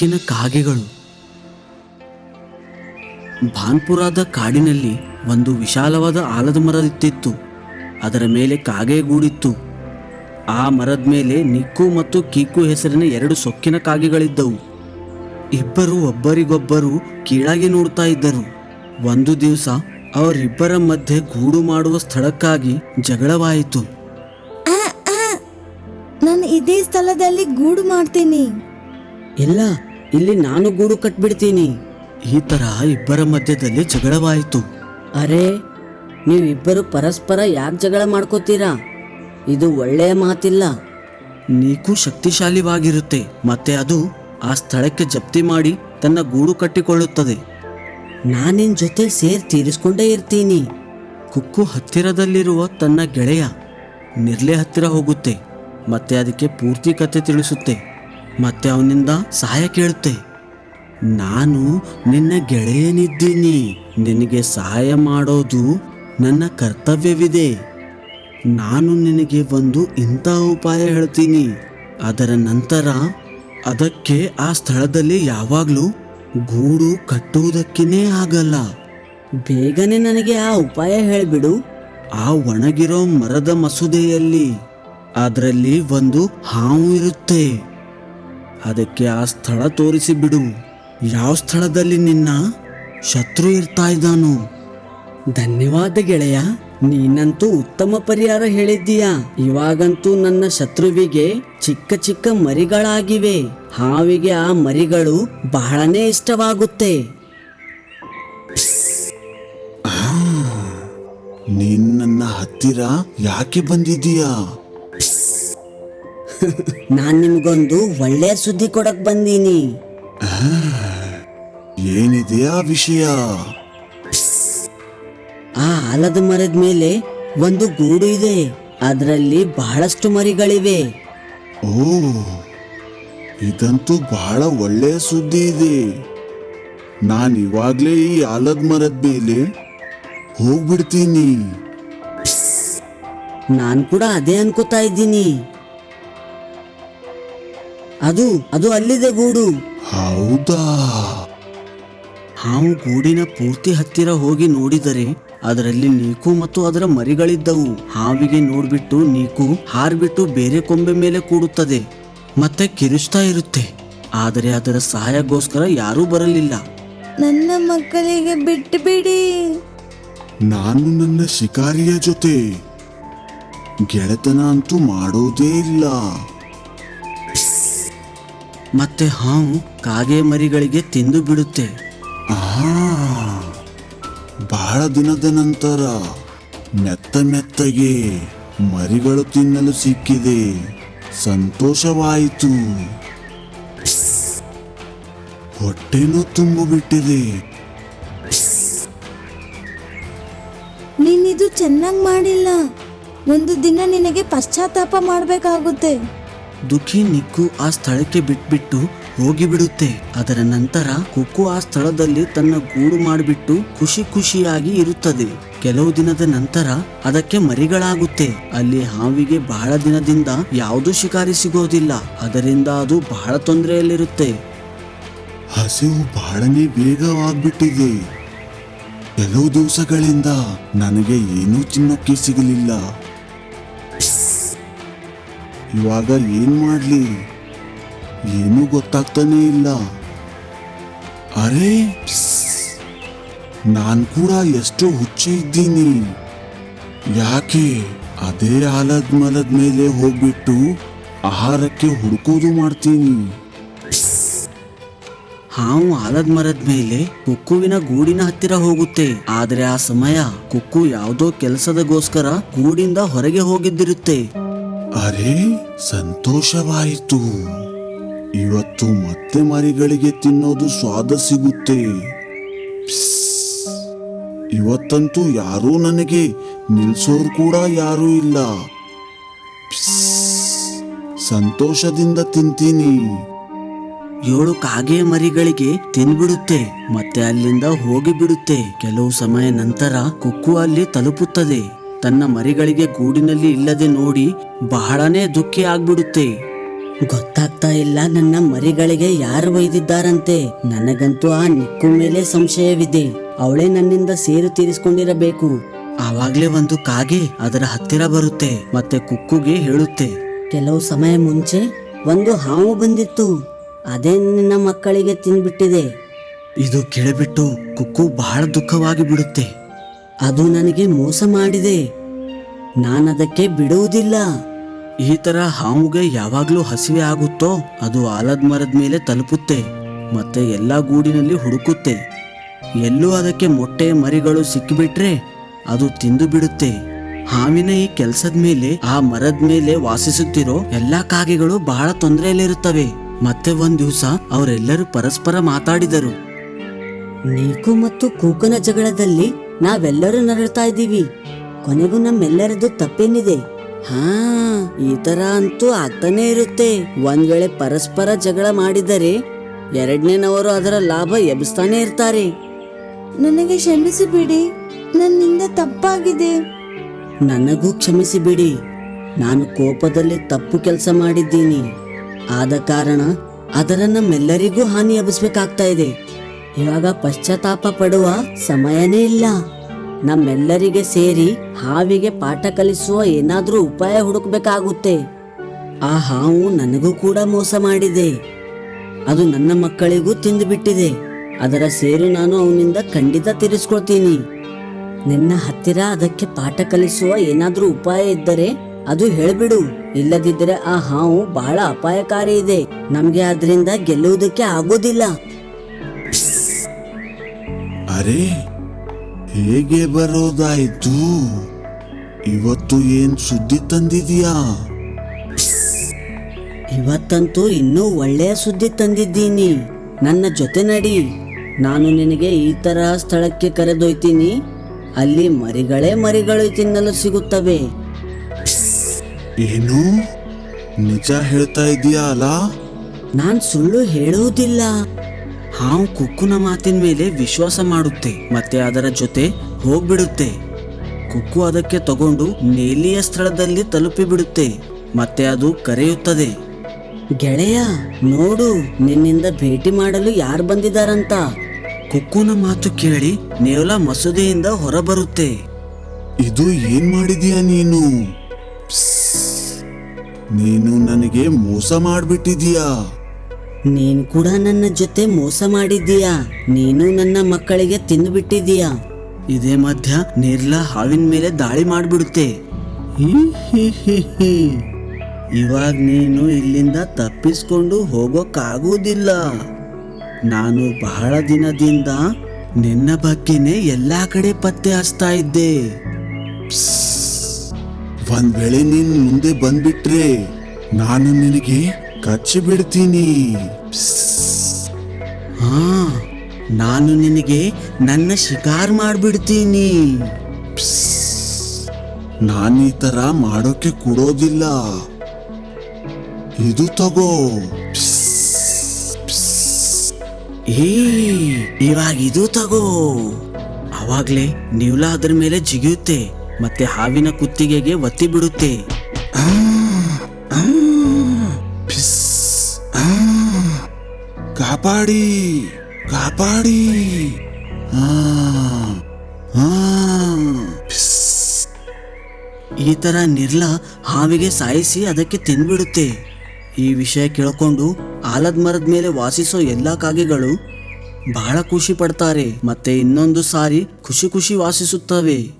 ಸೊಕ್ಕಿನ ಕಾಗೆಗಳು. ಭಾನ್ಪುರದ ಕಾಡಿನಲ್ಲಿ ಒಂದು ವಿಶಾಲವಾದ ಆಲದ ಮರ ಇತ್ತಿತ್ತು ಅದರ ಮೇಲೆ ಕಾಗೆ ಗೂಡಿತ್ತು. ಆ ಮರದ ಮೇಲೆ ನಿಕ್ಕು ಮತ್ತು ಕೀಕು ಹೆಸರಿನ ಎರಡು ಸೊಕ್ಕಿನ ಕಾಗೆಗಳಿದ್ದವು. ಇಬ್ಬರು ಒಬ್ಬರಿಗೊಬ್ಬರು ಕೀಳಾಗಿ ನೋಡ್ತಾ ಇದ್ದರು. ಒಂದು ದಿವಸ ಅವರಿಬ್ಬರ ಮಧ್ಯೆ ಗೂಡು ಮಾಡುವ ಸ್ಥಳಕ್ಕಾಗಿ ಜಗಳವಾಯಿತು. ನಾನು ಇದೇ ಸ್ಥಳದಲ್ಲಿ ಗೂಡು ಮಾಡ್ತೀನಿ. ಇಲ್ಲ ಇಲ್ಲಿ ನಾನು ಗೂಡು ಕಟ್ಬಿಡ್ತೀನಿ. ಈ ತರ ಇಬ್ಬರ ಮಧ್ಯದಲ್ಲಿ ಜಗಳವಾಯಿತು. ಅರೆ ನೀವಿಬ್ಬರು ಪರಸ್ಪರ ಯಾಕೆ ಜಗಳ ಮಾಡ್ಕೋತೀರಾ? ಇದು ಒಳ್ಳೆಯ ಮಾತಿಲ್ಲ. ನೀಕು ಶಕ್ತಿಶಾಲಿವಾಗಿರುತ್ತೆ ಮತ್ತೆ ಅದು ಆ ಸ್ಥಳಕ್ಕೆ ಜಪ್ತಿ ಮಾಡಿ ತನ್ನ ಗೂಡು ಕಟ್ಟಿಕೊಳ್ಳುತ್ತದೆ. ನಾನಿನ್ ಜೊತೆ ಸೇರ್ ತೀರಿಸ್ಕೊಂಡೇ ಇರ್ತೀನಿ. ಕುಕ್ಕು ಹತ್ತಿರದಲ್ಲಿರುವ ತನ್ನ ಗೆಳೆಯ ನಿರ್ಲೆ ಹತ್ತಿರ ಹೋಗುತ್ತೆ ಮತ್ತೆ ಅದಕ್ಕೆ ಪೂರ್ತಿ ಕತೆ ತಿಳಿಸುತ್ತೆ. ಮತ್ತೆ ಅವನಿಂದ ಸಹಾಯ ಕೇಳುತ್ತೆ. ನಾನು ನಿನ್ನ ಗೆಳೆಯನಿದ್ದೀನಿ. ನಿನಗೆ ಸಹಾಯ ಮಾಡೋದು ನನ್ನ ಕರ್ತವ್ಯವಿದೆ. ನಾನು ನಿನಗೆ ಒಂದು ಇಂಥ ಉಪಾಯ ಹೇಳ್ತೀನಿ. ಅದರ ನಂತರ ಅದಕ್ಕೆ ಆ ಸ್ಥಳದಲ್ಲಿ ಯಾವಾಗಲೂ ಗೂಡು ಕಟ್ಟುವುದಕ್ಕೇ ಆಗಲ್ಲ. ಬೇಗನೆ ನನಗೆ ಆ ಉಪಾಯ ಹೇಳಿಬಿಡು. ಆ ಒಣಗಿರೋ ಮರದ ಮಸೂದೆಯಲ್ಲಿ. ಅದರಲ್ಲಿ ಒಂದು ಹಾವು ಇರುತ್ತೆ. ಅದಕ್ಕೆ ಆ ಸ್ಥಳ ತೋರಿಸಿ ಬಿಡು. ಯಾವ ಸ್ಥಳದಲ್ಲಿ ನಿನ್ನ ಶತ್ರು ಇರ್ತಾ ಇದ್ದಾನೋ? ಧನ್ಯವಾದ ಗೆಳೆಯ, ನೀನಂತೂ ಉತ್ತಮ ಪರಿಹಾರ ಹೇಳಿದ್ದೀಯಾ? ಇವಾಗಂತೂ ನನ್ನ ಶತ್ರುವಿಗೆ ಚಿಕ್ಕ ಚಿಕ್ಕ ಮರಿಗಳಾಗಿವೆ. ಹಾವಿಗೆ ಆ ಮರಿಗಳು ಬಹಳನೇ ಇಷ್ಟವಾಗುತ್ತೆ. ನೀನ್ ನನ್ನ ಹತ್ತಿರ ಯಾಕೆ ಬಂದಿದೀಯಾ ನಾನ್ ನಿಮ್ಗೊಂದು ಒಳ್ಳೆಯ ಸುದ್ದಿ ಕೊಡಕ್ ಬಂದೀನಿ. ಏನಿದೆ ಆ ವಿಷಯ? ಆ ಆಲದ ಮರದ ಮೇಲೆ ಒಂದು ಗೂಡು ಇದೆ. ಅದರಲ್ಲಿ ಬಹಳಷ್ಟು ಮರಿಗಳಿವೆ. ಓ ಇದಂತೂ ಬಹಳ ಒಳ್ಳೆಯ ಸುದ್ದಿ ಇದೆ. ನಾನು ಇವಾಗ್ಲೇ ಈ ಆಲದ ಮರದ ಮೇಲೆ ಹೋಗ್ಬಿಡ್ತೀನಿ. ನಾನು ಕೂಡ ಅದೇ ಅನ್ಕೋತಾ ಇದ್ದೀನಿ. ಅದು ಅದು ಅಲ್ಲಿದೆ ಗೂಡು. ಹೌದಾ? ಹಾವು ಗೂಡಿನ ಪೂರ್ತಿ ಹತ್ತಿರ ಹೋಗಿ ನೋಡಿದರೆ ಅದರಲ್ಲಿ ನೀಕು ಮತ್ತು ಅದರ ಮರಿಗಳಿದ್ದವು. ಹಾವಿಗೆ ನೋಡ್ಬಿಟ್ಟು ನೀಕು ಹಾರ್ಬಿಟ್ಟು ಬೇರೆ ಕೊಂಬೆ ಮೇಲೆ ಕೂಡುತ್ತದೆ. ಮತ್ತೆ ಕಿರುಚ್ತಾ ಇರುತ್ತೆ. ಆದರೆ ಅದರ ಸಹಾಯಕ್ಕೋಸ್ಕರ ಯಾರೂ ಬರಲಿಲ್ಲ. ನನ್ನ ಮಕ್ಕಳಿಗೆ ಬಿಟ್ಟು ಬಿಡಿ ನಾನು ನನ್ನ ಶಿಕಾರಿಯ ಜೊತೆ. ಗೆಳೆತನ ಅಂತೂ ಮಾಡೋದೇ ಇಲ್ಲ. ಮತ್ತೆ ಹಾವು ಕಾಗೆ ಮರಿಗಳಿಗೆ ತಿಂದು ಬಿಡುತ್ತೆ. ಆ ಬಹಳ ದಿನದ ನಂತರ ಮೆತ್ತ ಮೆತ್ತಗೆ ಮರಿಗಳು ತಿನ್ನಲು ಸಿಕ್ಕಿದೆ. ಸಂತೋಷವಾಯಿತು. ಹೊಟ್ಟೆನೂ ತುಂಬು ಬಿಟ್ಟಿದೆ. ನೀನಿದು ಚೆನ್ನಾಗಿ ಮಾಡಿಲ್ಲ. ಒಂದು ದಿನ ನಿನಗೆ ಪಶ್ಚಾತ್ತಾಪ ಮಾಡಬೇಕಾಗುತ್ತೆ. ದುಃಖಿ ನಿಕ್ಕು ಆ ಸ್ಥಳಕ್ಕೆ ಬಿಟ್ಬಿಟ್ಟು ಹೋಗಿಬಿಡುತ್ತೆ ಅದರ ನಂತರ ಕುಕ್ಕು ಆ ಸ್ಥಳದಲ್ಲಿ ತನ್ನ ಗೂಡು ಮಾಡಿಬಿಟ್ಟು ಖುಷಿ ಖುಷಿಯಾಗಿ ಇರುತ್ತದೆ. ಕೆಲವು ದಿನದ ನಂತರ ಅದಕ್ಕೆ ಮರಿಗಳಾಗುತ್ತೆ. ಅಲ್ಲಿ ಹಾವಿಗೆ ಬಹಳ ದಿನದಿಂದ ಯಾವುದೂ ಶಿಕಾರಿ ಸಿಗೋದಿಲ್ಲ. ಅದರಿಂದ ಅದು ಬಹಳ ತೊಂದರೆಯಲ್ಲಿರುತ್ತೆ. ಹಸಿವು ಬಹಳನೇ ವೇಗವಾಗ್ಬಿಟ್ಟಿದೆ. ಕೆಲವು ದಿವಸಗಳಿಂದ ನನಗೆ ಏನೂ ತಿನ್ನೋಕೆ ಸಿಗಲಿಲ್ಲ. ಇವಾಗ ಏನು ಮಾಡಲಿ? ಏನೂ ಗೊತ್ತಾಗ್ತಾನೆ ಇಲ್ಲ. ಅರೆ ನಾನು ಕೂಡ ಎಷ್ಟು ಹುಚ್ಚಿ ಇದ್ದೀನಿ. ಯಾಕೆ ಅದೇ ಆಲದ ಮಲದ ಮೇಲೆ ಹೋಗ್ಬಿಟ್ಟು ಆಹಾರಕ್ಕೆ ಹುಡುಕೋದು ಮಾಡ್ತೀನಿ? ಹಾವು ಆಲದ ಮರದ ಮೇಲೆ ಕುಕ್ಕುವಿನ ಗೂಡಿನ ಹತ್ತಿರ ಹೋಗುತ್ತೆ. ಆದ್ರೆ ಆ ಸಮಯ ಕುಕ್ಕು ಯಾವುದೋ ಕೆಲಸದಗೋಸ್ಕರ ಗೂಡಿಂದ ಹೊರಗೆ ಹೋಗಿದ್ದಿರುತ್ತೆ. ಅರೆ, ಸಂತೋಷವಾಯಿತು. ಇವತ್ತು ಮತ್ತೆ ಮರಿಗಳಿಗೆ ತಿನ್ನೋದು ಸ್ವಾದ ಸಿಗುತ್ತೆ. ಇವತ್ತಂತೂ ಯಾರೂ ನನಗೆ ನಿಲ್ಸೋರು ಕೂಡ ಯಾರೂ ಇಲ್ಲ. ಸಂತೋಷದಿಂದ ತಿಂತೀನಿ. ಏಳು ಕಾಗೆ ಮರಿಗಳಿಗೆ ತಿನ್ಬಿಡುತ್ತೆ, ಮತ್ತೆ ಅಲ್ಲಿಂದ ಹೋಗಿಬಿಡುತ್ತೆ. ಕೆಲವು ಸಮಯ ನಂತರ ಕುಕ್ಕು ಅಲ್ಲಿ ತಲುಪುತ್ತದೆ. ತನ್ನ ಮರಿಗಳಿಗೆ ಗೂಡಿನಲ್ಲಿ ಇಲ್ಲದೆ ನೋಡಿ ಬಹಳನೇ ದುಃಖಿ ಆಗ್ಬಿಡುತ್ತೆ. ಗೊತ್ತಾಗ್ತಾ ಇಲ್ಲ ನನ್ನ ಮರಿಗಳಿಗೆ ಯಾರು ಒಯ್ದಿದ್ದಾರಂತೆ. ನನಗಂತೂ ಆ ನಿಕ್ಕು ಮೇಲೆ ಸಂಶಯವಿದೆ. ಅವಳೇ ನನ್ನಿಂದ ಸೇರು ತೀರಿಸ್ಕೊಂಡಿರಬೇಕು. ಆವಾಗ್ಲೇ ಒಂದು ಕಾಗೆ ಅದರ ಹತ್ತಿರ ಬರುತ್ತೆ, ಮತ್ತೆ ಕುಕ್ಕುಗೆ ಹೇಳುತ್ತೆ. ಕೆಲವು ಸಮಯ ಮುಂಚೆ ಒಂದು ಹಾವು ಬಂದಿತ್ತು. ಅದೇ ನಿನ್ನ ಮಕ್ಕಳಿಗೆ ತಿನ್ಬಿಟ್ಟಿದೆ. ಇದು ಕೇಳಿಬಿಟ್ಟು ಕುಕ್ಕು ಬಹಳ ದುಃಖವಾಗಿ ಬಿಡುತ್ತೆ. ಅದು ನನಗೆ ಮೋಸ ಮಾಡಿದೆ. ನಾನದಕ್ಕೆ ಬಿಡುವುದಿಲ್ಲ. ಈ ತರ ಹಾವುಗೆ ಯಾವಾಗ್ಲೂ ಹಸಿವೆ ಆಗುತ್ತೋ ಅದು ಆಲದ ಮರದ ಮೇಲೆ ತಲುಪುತ್ತೆ ಮತ್ತೆ ಎಲ್ಲ ಗೂಡಿನಲ್ಲಿ ಹುಡುಕುತ್ತೆ. ಎಲ್ಲೂ ಅದಕ್ಕೆ ಮೊಟ್ಟೆ ಮರಿಗಳು ಸಿಕ್ಕಿಬಿಟ್ರೆ ಅದು ತಿಂದು ಬಿಡುತ್ತೆ. ಹಾವಿನ ಈ ಕೆಲಸದ ಮೇಲೆ ಆ ಮರದ ಮೇಲೆ ವಾಸಿಸುತ್ತಿರೋ ಎಲ್ಲಾ ಕಾಗೆಗಳು ಬಹಳ ತೊಂದರೆಯಲ್ಲಿರುತ್ತವೆ. ಮತ್ತೆ ಒಂದ್ ದಿವಸ ಅವರೆಲ್ಲರೂ ಪರಸ್ಪರ ಮಾತಾಡಿದರು. ನೀಕು ಮತ್ತು ಕೂಕನ ಜಗಳದಲ್ಲಿ ನಾವೆಲ್ಲರೂ ನರಳ್ತಾ ಇದ್ದೀವಿ. ಕೊನೆಗೂ ನಮ್ಮೆಲ್ಲರದ್ದು ತಪ್ಪೇನಿದೆ. ಹಾ ಈ ತರ ಅಂತೂ ಆಗ್ತಾನೆ ಇರುತ್ತೆ. ಒಂದ್ ವೇಳೆ ಪರಸ್ಪರ ಜಗಳ ಮಾಡಿದರೆ ಎರಡನೇನವರು ಅದರ ಲಾಭ ಎಬ್ಬಿಸ್ತಾನೆ ಇರ್ತಾರೆ. ನನಗೆ ಕ್ಷಮಿಸಿ ಬಿಡಿ. ನನ್ನಿಂದ ತಪ್ಪಾಗಿದೆ. ನನಗೂ ಕ್ಷಮಿಸಿ ಬಿಡಿ. ನಾನು ಕೋಪದಲ್ಲಿ ತಪ್ಪು ಕೆಲಸ ಮಾಡಿದ್ದೀನಿ. ಆದ ಕಾರಣ ಅದರ ನಮ್ಮೆಲ್ಲರಿಗೂ ಹಾನಿ ಎಬ್ಬಿಸ್ಬೇಕಾಗ್ತಾ ಇದೆ. ಇವಾಗ ಪಶ್ಚಾತ್ತಾಪ ಪಡುವ ಸಮಯನೇ ಇಲ್ಲ. ನಮ್ಮೆಲ್ಲರಿಗೆ ಸೇರಿ ಹಾವಿಗೆ ಪಾಠ ಕಲಿಸುವ ಏನಾದ್ರೂ ಉಪಾಯ ಹುಡುಕ್ಬೇಕಾಗುತ್ತೆ. ಆ ಹಾವು ನನಗೂ ಕೂಡ ಮೋಸ ಮಾಡಿದೆ. ಅದು ನನ್ನ ಮಕ್ಕಳಿಗೂ ತಿಂದುಬಿಟ್ಟಿದೆ. ಅದರ ಸೇರು ನಾನು ಅವನಿಂದ ಖಂಡಿತ ತೀರಿಸ್ಕೊಳ್ತೀನಿ. ನಿನ್ನ ಹತ್ತಿರ ಅದಕ್ಕೆ ಪಾಠ ಕಲಿಸುವ ಏನಾದ್ರೂ ಉಪಾಯ ಇದ್ದರೆ ಅದು ಹೇಳ್ಬಿಡು. ಇಲ್ಲದಿದ್ದರೆ ಆ ಹಾವು ಬಹಳ ಅಪಾಯಕಾರಿ ಇದೆ. ನಮ್ಗೆ ಅದರಿಂದ ಗೆಲ್ಲುವುದಕ್ಕೆ ಆಗೋದಿಲ್ಲ. ಅರೆ ಹೇಗೆ ಬರೋದಾಯ್ತು? ಇವತ್ತು ಏನ್ ಸುದ್ದಿ ತಂದಿದೀಯಾ ಇವತ್ತಂತೂ ಇನ್ನೂ ಒಳ್ಳೆಯ ಸುದ್ದಿ ತಂದಿದ್ದೀನಿ. ನನ್ನ ಜೊತೆ ನಡಿ. ನಾನು ನಿನಗೆ ಈ ತರ ಸ್ಥಳಕ್ಕೆ ಕರೆದೊಯ್ತೀನಿ. ಅಲ್ಲಿ ಮರಿಗಳೇ ಮರಿಗಳು ತಿನ್ನಲು ಸಿಗುತ್ತವೆ. ಏನು? ನಿಜ ಹೇಳ್ತಾ ಇದೀಯಾ ಅಲ್ಲ ನಾನು ಸುಳ್ಳು ಹೇಳುವುದಿಲ್ಲ ಹಾವು ಕುಕ್ಕುನ ಮಾತಿನ ಮೇಲೆ ವಿಶ್ವಾಸ ಮಾಡುತ್ತೆ, ಮತ್ತೆ ಅದರ ಜೊತೆ ಹೋಗ್ಬಿಡುತ್ತೆ. ಕುಕ್ಕು ಅದಕ್ಕೆ ತಗೊಂಡು ನೇಲಿಯ ಸ್ಥಳದಲ್ಲಿ ತಲುಪಿ ಬಿಡುತ್ತೆ ಮತ್ತೆ ಅದು ಕರೆಯುತ್ತದೆ. ಗೆಳೆಯ, ನೋಡು, ನಿನ್ನಿಂದ ಭೇಟಿ ಮಾಡಲು ಯಾರು ಬಂದಿದ್ದಾರಂತ. ಕುಕ್ಕುನ ಮಾತು ಕೇಳಿ ನೇವಲ ಮಸೂದೆಯಿಂದ ಹೊರಬರುತ್ತೆ. ಇದು ಏನ್ ಮಾಡಿದೀಯ ನೀನು. ನೀನು ನನಗೆ ಮೋಸ ಮಾಡ್ಬಿಟ್ಟಿದೀಯಾ? ನೀನ್ ಕೂಡ ನನ್ನ ಜೊತೆ ಮೋಸ ಮಾಡಿದ್ದೀಯಾ? ನೀನು ನನ್ನ ಮಕ್ಕಳಿಗೆ ತಿಂದುಬಿಟ್ಟಿದ್ದೀಯಾ? ಇದೇ ಮಧ್ಯ ನಿರ್ಲಾ ಹಾವಿನ ಮೇಲೆ ದಾಳಿ ಮಾಡಿಬಿಡುತ್ತೆ. ಇವಾಗ ನೀನು ಇಲ್ಲಿಂದ ತಪ್ಪಿಸ್ಕೊಂಡು ಹೋಗೋಕ್ಕಾಗುವುದಿಲ್ಲ. ನಾನು ಬಹಳ ದಿನದಿಂದ ನಿನ್ನ ಬಗ್ಗೆನೇ ಎಲ್ಲಾ ಕಡೆ ಪತ್ತೆ ಹಚ್ತಾ ಇದ್ದೆ. ಒಂದ್ ವೇಳೆ ನೀನ್ ಮುಂದೆ ಬಂದ್ಬಿಟ್ರೆ ನಾನು ನಿನಗೆ ಕಚ್ಚಿ ಬಿಡ್ತೀನಿ. ಹಾ ನಾನು ನಿನಗೆ ನನ್ನ ಶಿಕಾರ್ ಮಾಡ್ಬಿಡ್ತೀನಿ. ನಾನು ಈ ತರ ಮಾಡೋಕೆ ಕೊಡೋದಿಲ್ಲ. ಇದು ತಗೋ. ಏ ಇವಾಗ ಇದು ತಗೋ. ಅವಾಗ್ಲೇ ನೀವ್ಲ ಅದ್ರ ಮೇಲೆ ಜಿಗಿಯುತ್ತೆ ಮತ್ತೆ ಹಾವಿನ ಕುತ್ತಿಗೆಗೆ ಒತ್ತಿ ಬಿಡುತ್ತೆ. ಕಾಪಾಡಿ ಕಾಪಾಡಿ. ಈ ತರ ನಿರ್ಲ ಹಾವಿಗೆ ಸಾಯಿಸಿ ಅದಕ್ಕೆ ತಿಂದ್ಬಿಡುತ್ತೆ ಈ ವಿಷಯ ಕೇಳ್ಕೊಂಡು ಆಲದ ಮರದ ಮೇಲೆ ವಾಸಿಸೋ ಎಲ್ಲ ಕಾಗೆಗಳು ಬಹಳ ಖುಷಿ ಪಡ್ತಾರೆ, ಮತ್ತೆ ಇನ್ನೊಂದು ಸಾರಿ ಖುಷಿ ಖುಷಿ ವಾಸಿಸುತ್ತವೆ.